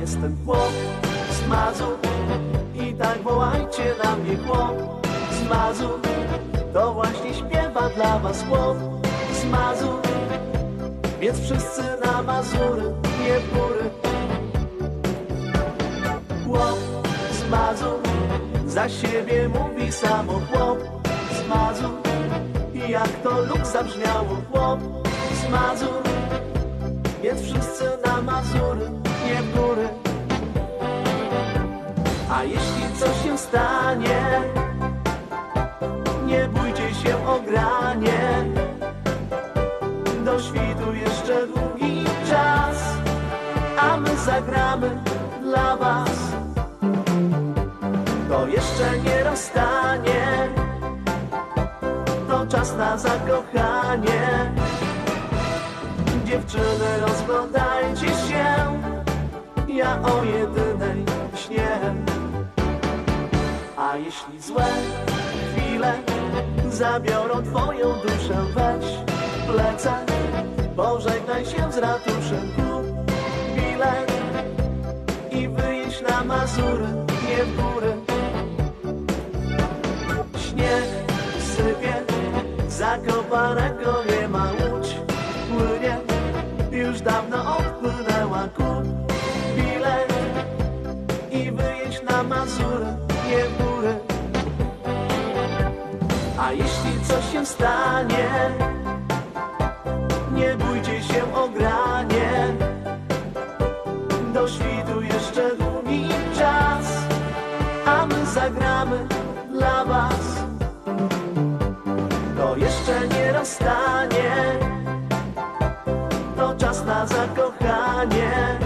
jestem chłop z Mazur i tak wołajcie na mnie chłop z Mazur. To właśnie śpiewa dla was chłop z Mazur, więc wszyscy na Mazury, nie góry. Chłop z Mazur, za siebie mówi samo chłop z Mazur. I jak to luk zabrzmiało chłop z Mazur, więc wszyscy na Mazury, nie góry. Jeśli coś się stanie, nie bójcie się o granie. Do świtu jeszcze długi czas, a my zagramy dla was. To jeszcze nie rozstanie, to czas na zakochanie. Dziewczyny, rozglądajcie się, ja o jedynej jeśli złe chwile zabiorą twoją duszę, weź plecak, pożegnaj się z ratuszem, kup bilet i wyjedź na Mazury, nie w góry. Śnieg sypie, zakopanego nie ma. Łódź, płynie, już dawno odpłynęła, kup bilet i wyjedź na Mazury, coś się stanie, nie bójcie się o granie. Do świtu jeszcze długi czas, a my zagramy dla was. To jeszcze nie rozstanie, to czas na zakochanie.